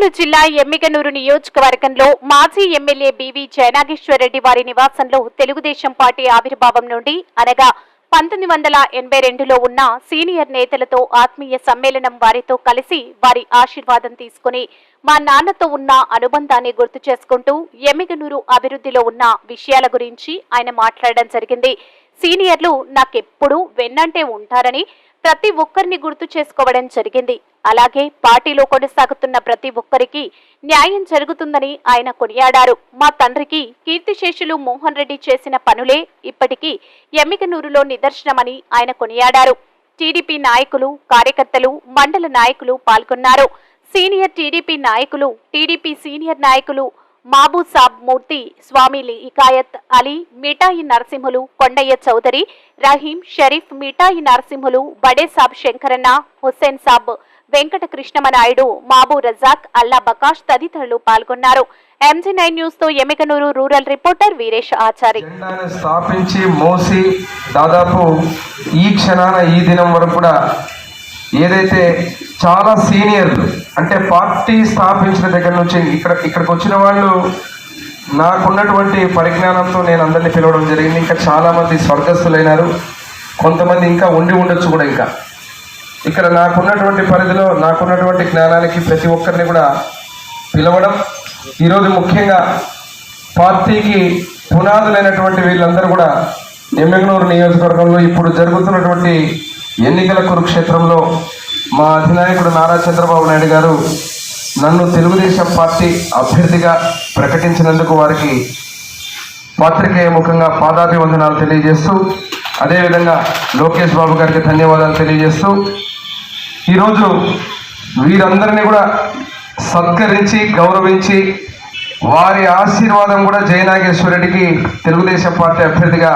కర్నూలు జిల్లా ఎమ్మిగనూరు నియోజకవర్గంలో మాజీ ఎమ్మెల్యే బివి జయనాగేశ్వరరెడ్డి వారి నివాసంలో తెలుగుదేశం పార్టీ ఆవిర్భావం నుండి అనగా పంతొమ్మిది వందల ఎనభై రెండులో ఉన్న సీనియర్ నేతలతో ఆత్మీయ సమ్మేళనం వారితో కలిసి వారి ఆశీర్వాదం తీసుకుని మా నాన్నతో ఉన్న అనుబంధాన్ని గుర్తు చేసుకుంటూ ఎమ్మిగనూరు అభివృద్ధిలో ఉన్న విషయాల గురించి ఆయన మాట్లాడడం జరిగింది. సీనియర్లు నాకెప్పుడూ వెన్నంటే ఉంటారని ప్రతి ఒక్కరిని గుర్తు చేసుకోవడం జరిగింది. అలాగే పార్టీలో కొనసాగుతున్న ప్రతి ఒక్కరికి న్యాయం జరుగుతుందని ఆయన కొనియాడారు. మా తండ్రికి కీర్తిశేషులు మోహన్ రెడ్డి చేసిన పనులే ఇప్పటికీ ఎమ్మికనూరులో నిదర్శనమని ఆయన కొనియాడారు. టీడీపీ నాయకులు కార్యకర్తలు మండల నాయకులు పాల్గొన్నారు. సీనియర్ టీడీపీ నాయకులు టీడీపీ సీనియర్ నాయకులు మాబూ సాబ్ మూర్తి స్వామి ఇకాయత్ అలీ మిఠాయి నరసింహులు కొండయ్య చౌదరి రహీం షరీఫ్ మిఠాయి నరసింహులు బడే సాబ్ శంకరన్న హుస్సేన్ సాబ్ వెంకట కృష్ణమనాయుడు మాబూ రజాక్ అల్లా బకాష్ తదితరులు పాల్గొన్నారు. ఎంజీ నైన్ న్యూస్తో ఎమికనూరు రూరల్ రిపోర్టర్ వీరేష్ ఆచారి. స్థాపించి మోసి దాదాపు ఈ క్షణాన ఈ దినం వరకు కూడా ఏదైతే చాలా సీనియర్లు అంటే పార్టీ స్థాపించిన దగ్గర నుంచి ఇక్కడ ఇక్కడికి వచ్చిన వాళ్ళు నాకున్నటువంటి పరిజ్ఞానంతో నేను అందరినీ పిలవడం జరిగింది. ఇంకా చాలామంది స్వర్గస్థులైనారు. కొంతమంది ఇంకా ఉండి ఉండొచ్చు కూడా ఇంకా. ఇక్కడ నాకున్నటువంటి పరిధిలో నాకున్నటువంటి జ్ఞానానికి ప్రతి ఒక్కరిని కూడా పిలవడం ఈరోజు ముఖ్యంగా పార్టీకి పునాదులైనటువంటి వీళ్ళందరూ కూడా ఎమ్మెగనూరు నియోజకవర్గంలో ఇప్పుడు జరుగుతున్నటువంటి ఎన్నికల కురుక్షేత్రంలో మా అధినాయకుడు నారా చంద్రబాబు నాయుడు గారు నన్ను తెలుగుదేశం పార్టీ అభ్యర్థిగా ప్రకటించినందుకు వారికి పాత్రికేయ ముఖంగా పాదాభివందనాలు తెలియజేస్తూ అదేవిధంగా లోకేష్ బాబు గారికి ధన్యవాదాలు తెలియజేస్తూ ఈరోజు వీరందరినీ కూడా సత్కరించి గౌరవించి వారి ఆశీర్వాదం కూడా జయనాగేశ్వరరెడ్డికి తెలుగుదేశం పార్టీ అభ్యర్థిగా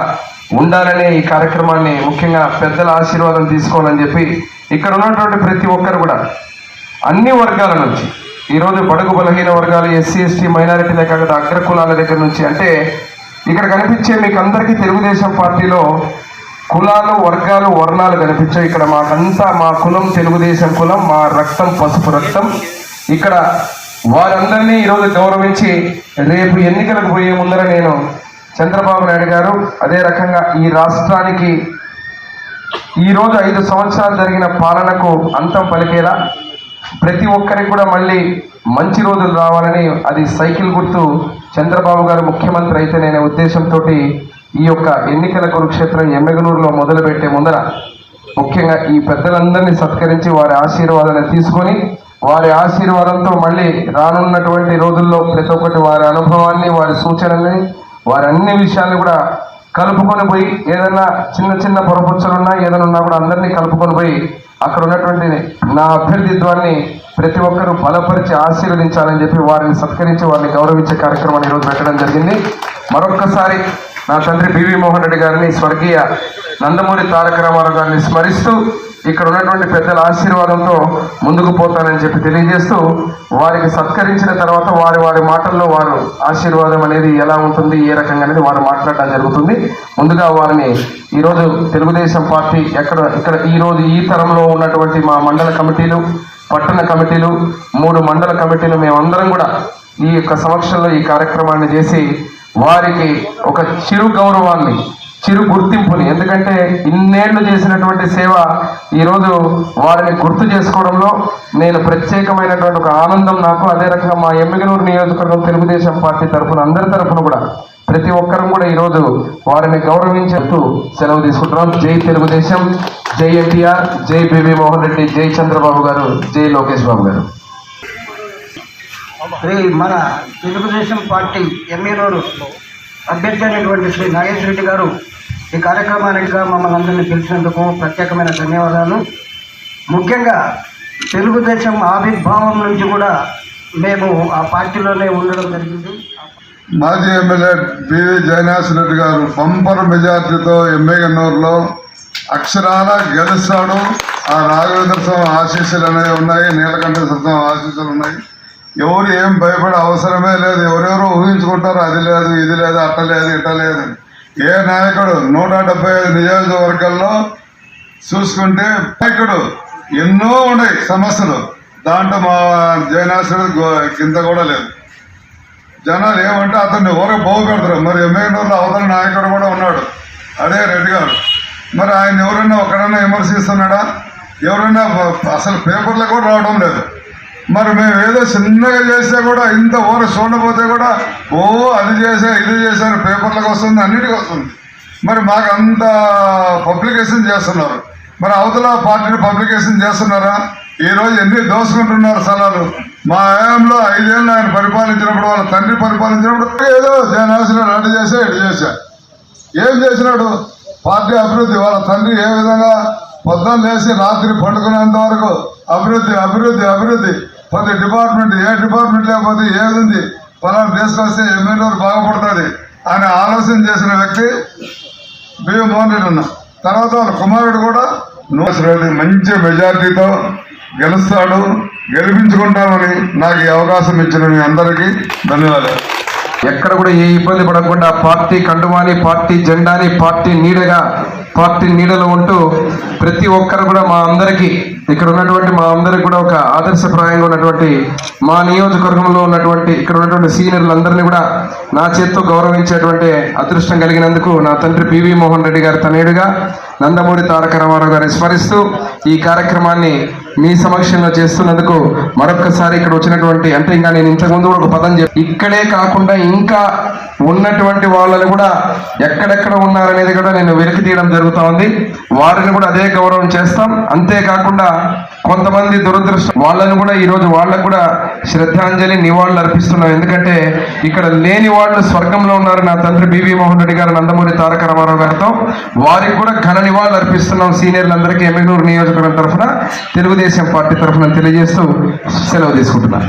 ఉండాలనే ఈ కార్యక్రమాన్ని ముఖ్యంగా పెద్దల ఆశీర్వాదం తీసుకోవాలని చెప్పి ఇక్కడ ఉన్నటువంటి ప్రతి ఒక్కరు కూడా అన్ని వర్గాల నుంచి ఈరోజు బడుగు బలహీన వర్గాలు ఎస్సీ ఎస్టీ మైనారిటీలే కాకుండా అగ్రకులాల దగ్గర నుంచి అంటే ఇక్కడ కనిపించే మీకు అందరికీ తెలుగుదేశం పార్టీలో కులాలు వర్గాలు వర్ణాలు కనిపించాయి ఇక్కడ మాకంతా మా కులం తెలుగుదేశం కులం మా రక్తం పసుపు రక్తం. ఇక్కడ వారందరినీ ఈరోజు గౌరవించి రేపు ఎన్నికలకు పోయే ముందర నేను చంద్రబాబు నాయుడు గారు అదే రకంగా ఈ రాష్ట్రానికి ఈ రోజు ఐదు సంవత్సరాలు జరిగిన పాలనకు అంతం పలికేలా ప్రతి ఒక్కరికి కూడా మళ్ళీ మంచి రోజులు రావాలని అది సైకిల్ గుర్తు చంద్రబాబు గారు ముఖ్యమంత్రి అయితేనే ఉద్దేశంతో ఈ యొక్క ఎన్నికల కురుక్షేత్రం ఎమ్మెగనూరులో మొదలుపెట్టే ముందర ముఖ్యంగా ఈ పెద్దలందరినీ సత్కరించి వారి ఆశీర్వాదాన్ని తీసుకొని వారి ఆశీర్వాదంతో మళ్ళీ రానున్నటువంటి రోజుల్లో ప్రతి ఒక్కటి వారి అనుభవాన్ని వారి సూచనల్ని వారి అన్ని విషయాల్ని కూడా కలుపుకొని పోయి ఏదైనా చిన్న చిన్న పొరపుచ్చులున్నా ఏదైనా ఉన్నా కూడా అందరినీ కలుపుకొని పోయి అక్కడ ఉన్నటువంటి నా అభ్యర్థిత్వాన్ని ప్రతి ఒక్కరూ బలపరిచి ఆశీర్వదించాలని చెప్పి వారిని సత్కరించి వారిని గౌరవించే కార్యక్రమాన్ని ఈరోజు పెట్టడం జరిగింది. మరొక్కసారి నా తండ్రి బివి మోహన్ రెడ్డి గారిని స్వర్గీయ నందమూరి తారక రామారావు గారిని స్మరిస్తూ ఇక్కడ ఉన్నటువంటి పెద్దల ఆశీర్వాదంతో ముందుకు పోతానని చెప్పి తెలియజేస్తూ వారికి సత్కరించిన తర్వాత వారి వారి మాటల్లో వారు ఆశీర్వాదం అనేది ఎలా ఉంటుంది ఏ రకంగా అనేది వారు మాట్లాడడం జరుగుతుంది. ముందుగా వారిని ఈరోజు తెలుగుదేశం పార్టీ ఎక్కడ ఇక్కడ ఈరోజు ఈ తరంలో ఉన్నటువంటి మా మండల కమిటీలు పట్టణ కమిటీలు మూడు మండల కమిటీలు మేమందరం కూడా ఈ యొక్క సమక్షంలో ఈ కార్యక్రమాన్ని చేసి వారికి ఒక చిరు గౌరవాన్ని చిరు గుర్తింపుని ఎందుకంటే ఇన్నేళ్ళు చేసినటువంటి సేవ ఈరోజు వారిని గుర్తు చేసుకోవడంలో నేను ప్రత్యేకమైనటువంటి ఒక ఆనందం నాకు. అదే రకంగా మా ఎమ్మిగనూరు నియోజకవర్గం తెలుగుదేశం పార్టీ తరఫున అందరి తరఫున కూడా ప్రతి ఒక్కరూ కూడా ఈరోజు వారిని గౌరవించేస్తూ సెలవు తీసుకుంటున్నాం. జై తెలుగుదేశం జై ఎన్టీఆర్ జై బీబీ మోహన్ రెడ్డి జై చంద్రబాబు గారు జై లోకేష్ బాబు గారు. శ్రీ మన తెలుగుదేశం పార్టీ ఎమ్మెల్యేలు అభ్యర్థి అయినటువంటి శ్రీ నాగేశ్వర రెడ్డి గారు ఈ కార్యక్రమానికి మమ్మల్ని అందరినీ పిలిచినందుకు ప్రత్యేకమైన ధన్యవాదాలు. ముఖ్యంగా తెలుగుదేశం ఆవిర్భావం నుంచి కూడా మేము ఆ పార్టీలోనే ఉండడం జరిగింది. మాజీ ఎమ్మెల్యే పివి జయనాథ్ రెడ్డి గారు బంపర్ మెజార్టీతో ఎమ్మెగన్నూరులో అక్షరాల గెలుస్తాడు. ఆ రాఘవేంద్ర స్వామి ఆశీస్సులు అనేవి ఉన్నాయి నీలకంఠ స్వామి ఆశీస్సులు ఉన్నాయి. ఎవరు ఏం భయపడే అవసరమే లేదు. ఎవరెవరో ఊహించుకుంటారు అది లేదు ఇది లేదు అట్ట లేదు ఇట్ట లేదు ఏ నాయకుడు నూట డెబ్బై ఐదు నియోజకవర్గాల్లో చూసుకుంటే నాయకుడు ఎన్నో ఉన్నాయి సమస్యలు. దాంట్లో మా జయనాశ్వరి కింద కూడా లేదు. జనాలు ఏమంటే అతన్ని ఎవరో బాగుపెడతారు మరి ఎమ్మెల్యేలో అవతల నాయకుడు కూడా ఉన్నాడు. అదే రెడ్డి గారు. మరి ఆయన ఎవరన్నా ఒకడన్నా విమర్శిస్తున్నాడా? ఎవరైనా అసలు పేపర్లో కూడా రావడం లేదు. మరి మేము ఏదో చిన్నగా చేస్తే కూడా ఇంత ఊర చూడకపోతే కూడా ఓ అది చేసా ఇది చేశారు పేపర్లకు వస్తుంది అన్నిటికీ వస్తుంది. మరి మాకు అంత పబ్లికేషన్ చేస్తున్నారు. మరి అవతల పార్టీని పబ్లికేషన్ చేస్తున్నారా? ఈరోజు ఎన్ని దోసుకుంటున్నారు స్థలాలు మా హయాంలో ఐదేళ్ళు ఆయన పరిపాలించినప్పుడు వాళ్ళ తండ్రి పరిపాలించినప్పుడు ఏదో జనాశనం అటు చేసా ఇటు చేశా ఏం చేసినాడు? పార్టీ అభివృద్ధి వాళ్ళ తండ్రి ఏ విధంగా పొద్దున్న లేచి రాత్రి పండుకునేంత వరకు అభివృద్ధి అభివృద్ధి అభివృద్ధి. ప్రతి డిపార్ట్మెంట్ ఏ డిపార్ట్మెంట్ లేకపోతే ఏది పలానా తీసుకొస్తే ఎమ్మెల్యే బాగుపడుతుంది అని ఆలోచన చేసిన వ్యక్తి బియ్యం మోహన్ రెడ్డి అన్న. తర్వాత వాళ్ళ కుమారుడు కూడా నూసిరెడ్డి మంచి మెజార్టీతో గెలుస్తాడు. గెలిపించుకుంటామని నాకు ఈ అవకాశం ఇచ్చిన మీ అందరికీ ధన్యవాదాలు. ఎక్కడ కూడా ఏ ఇబ్బంది పడకుండా పార్టీ కండువాని పార్టీ జెండాని పార్టీ నీడగా పార్టీ నీడలో ఉంటూ ప్రతి ఒక్కరు కూడా మా అందరికీ ఇక్కడ ఉన్నటువంటి మా అందరికి కూడా ఒక ఆదర్శప్రాయంగా ఉన్నటువంటి మా నియోజకవర్గంలో ఉన్నటువంటి ఇక్కడ ఉన్నటువంటి సీనియర్లందరినీ కూడా నా చేత్తో గౌరవించేటువంటి అదృష్టం కలిగినందుకు నా తండ్రి పివి మోహన్ రెడ్డి గారి తనయుడిగా నందమూరి తారక రామారావు గారిని స్మరిస్తూ ఈ కార్యక్రమాన్ని మీ సమక్షంలో చేస్తున్నందుకు మరొకసారి ఇక్కడ వచ్చినటువంటి అంటే ఇంకా నేను ఇంతకుముందు కూడా ఒక పదం చెప్పి ఇక్కడే కాకుండా ఇంకా ఉన్నటువంటి వాళ్ళని కూడా ఎక్కడెక్కడ ఉన్నారనేది కూడా నేను వెలికి తీయడం జరుగుతూ ఉంది. వారిని కూడా అదే గౌరవం చేస్తాం. అంతేకాకుండా కొంతమంది దురదృష్టం వాళ్ళని కూడా ఈరోజు వాళ్ళకు కూడా శ్రద్ధాంజలి నివాళులు అర్పిస్తున్నాం. ఎందుకంటే ఇక్కడ లేని వాళ్ళు స్వర్గంలో ఉన్నారు నా తండ్రి బివి మోహన్ రెడ్డి గారు నందమూరి తారక రామారావు గారితో. వారికి కూడా ఘన నివాళులు అర్పిస్తున్నాం సీనియర్లందరికీ ఎమ్మెగనూరు నియోజకవర్గం తరఫున. తెలుగుదేశం పార్టీ తరఫున తెలియజేస్తూ సెలవు తీసుకుంటున్నాను.